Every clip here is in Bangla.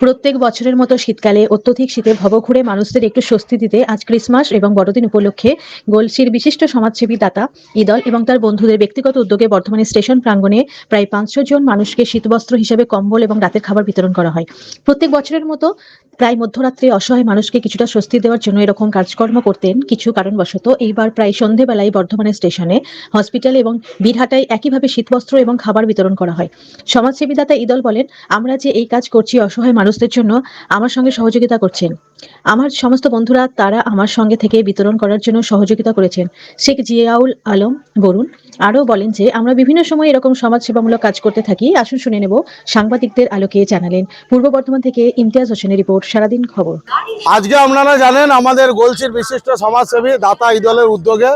প্রত্যেক বছরের মতো শীতকালে অত্যধিক শীতে ভবঘুরে মানুষদের একটু স্বস্তি দিতে আজ ক্রিসমাস এবং বড়দিন উপলক্ষে গোলসির বিশিষ্ট সমাজসেবী দাতা, ইদল এবং তার বন্ধুদের ব্যক্তিগত উদ্যোগে বর্ধমানের স্টেশন প্রাঙ্গণে প্রায় পাঁচশো জন মানুষকে শীতবস্ত্র হিসেবে কম্বল এবং রাতের খাবার বিতরণ করা হয়। প্রত্যেক বছরের মতো প্রায় মধ্যরাত্রে অসহায় মানুষকে কিছুটা স্বস্তি দেওয়ার জন্য এরকম কাজকর্ম করতেন। কিছু কারণবশত এইবার প্রায় সন্ধেবেলায় বর্ধমানের স্টেশনে, হসপিটাল এবং বীরহাটায় একইভাবে শীতবস্ত্র এবং খাবার বিতরণ করা হয়। সমাজসেবী দাতা ইদল বলেন, আমরা যে এই কাজ করছি অসহায় মানুষদের জন্য, আমার সঙ্গে সহযোগিতা করছেন। আমার সমস্ত বন্ধুরা, তারা আমার সঙ্গে থেকে বিতরণ করার জন্য সহযোগিতা করেছেন। শেখ জিয়াউল আলম বরুণ আরও বলেন যে, আমরা বিভিন্ন সময় এরকম সমাজসেবামূলক কাজ করতে থাকি। আসুন শুনে নেব সাংবাদিকদের আলোকে জানালেন পূর্ব বর্ধমান থেকে ইমতিয়াজ হোসেনের রিপোর্ট, সারাদিন খবর। আজকে আপনারা জানেন, আমাদের গোলসির বিশিষ্ট সমাজসেবী দাতা ইদলের উদ্যোগে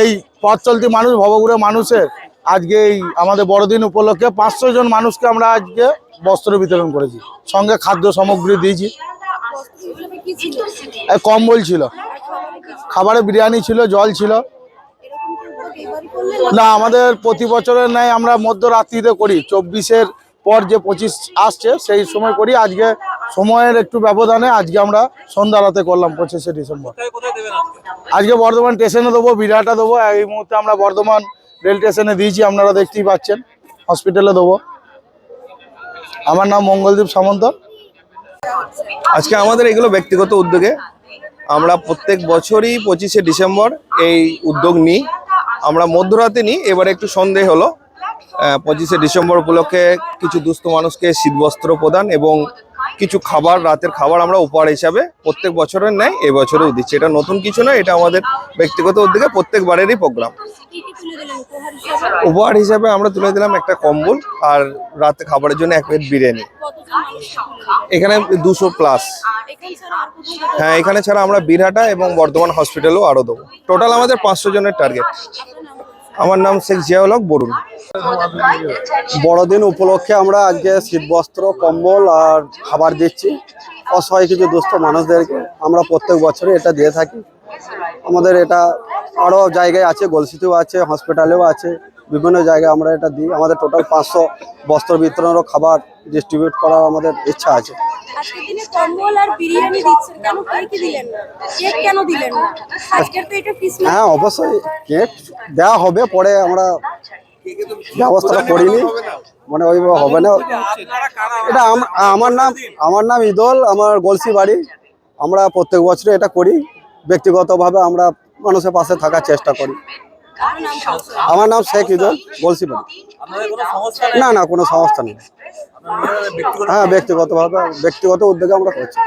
এই পথ চলতি মানুষ, ভবঘুরে মানুষের আজকে এই আমাদের বড়দিন উপলক্ষে পাঁচশো জন মানুষকে আমরা আজকে বস্ত্র বিতরণ করেছি। সঙ্গে খাদ্য সামগ্রী দিয়েছি। কম্বল ছিল, খাবারে বিরিয়ানি ছিল, জল ছিল। না আমাদের প্রতি বছরের ন্যায় আমরা মধ্যরাত্রিতে করি। চব্বিশের পর যে পঁচিশ আসছে সেই সময় করি। আজকে সময়ের একটু ব্যবধানে আজকে আমরা সন্ধ্যা রাতে করলাম পঁচিশে ডিসেম্বর। আজকে? বর্ধমান স্টেশনে দেবো বিরাটা দেবো। এই মুহূর্তে আমরা বর্ধমান রেল স্টেশনে দিয়েছি আপনারা দেখতেই পাচ্ছেন। হসপিটালে দেবো। আমার নাম মঙ্গলদীপ সামন্ত। আজকে আমাদের এগুলো ব্যক্তিগত উদ্যোগে আমরা প্রত্যেক বছরই পঁচিশে ডিসেম্বর এই উদ্যোগ নিই। আমরা মধ্যরাতে নিই, এবারে একটু সন্দেহ হলো। পঁচিশে ডিসেম্বর উপলক্ষে কিছু দুস্থ মানুষকে শীতবস্ত্র প্রদান এবং কিছু খাবার, রাতের খাবার আমরা উপহার হিসাবে প্রত্যেক বছরের নেয় এবছরেও দিচ্ছি। এটা নতুন কিছু নয়, এটা আমাদের ব্যক্তিগত উদ্যোগে প্রত্যেকবারেরই প্রোগ্রাম উপহার হিসাবে আমরা তুলে দিলাম একটা কম্বল আর রাতে খাবারের জন্য এক প্লেট বিরিয়ানি? এখানে দুশো প্লাস হ্যাঁ এখানে ছাড়া আমরা বীরহাটা এবং বর্ধমান হসপিটালও আরও দেবো। টোটাল আমাদের পাঁচশো জনের টার্গেট আমার নাম শেখ জিয়াউল হক বরুণ। বড়দিন উপলক্ষে আমরা আজকে শীত বস্ত্র কম্বল আর খাবার দিচ্ছি। অসহায় কিছু দুস্থ মানুষদেরকে আমরা প্রত্যেক বছরে এটা দিয়ে থাকি। আমাদের এটা আরও জায়গায় আছে, গলসিতেও আছে, হসপিটালেও আছে। বিভিন্ন জায়গায় আমরা এটা দিই। আমাদের টোটাল পাঁচশো বস্ত্র বিতরণেরও খাবার ডিস্ট্রিবিউট করার আমাদের ইচ্ছা আছে। হ্যাঁ অবশ্যই কেক দেওয়া হবে পরে আমরা ব্যবস্থাটা করিনি। মানে ওইভাবে হবে না। এটা আমার নাম আমার নাম ইদল আমার গলসি বাড়ি। আমরা প্রত্যেক বছরে এটা করি। ব্যক্তিগতভাবে আমরা মানুষের পাশে থাকার চেষ্টা করি। আমার নাম শেখ ইদল বলছি না। না কোনো সমস্যা নেই। হ্যাঁ ব্যক্তিগতভাবে ব্যক্তিগত উদ্যোগে আমরা করছি।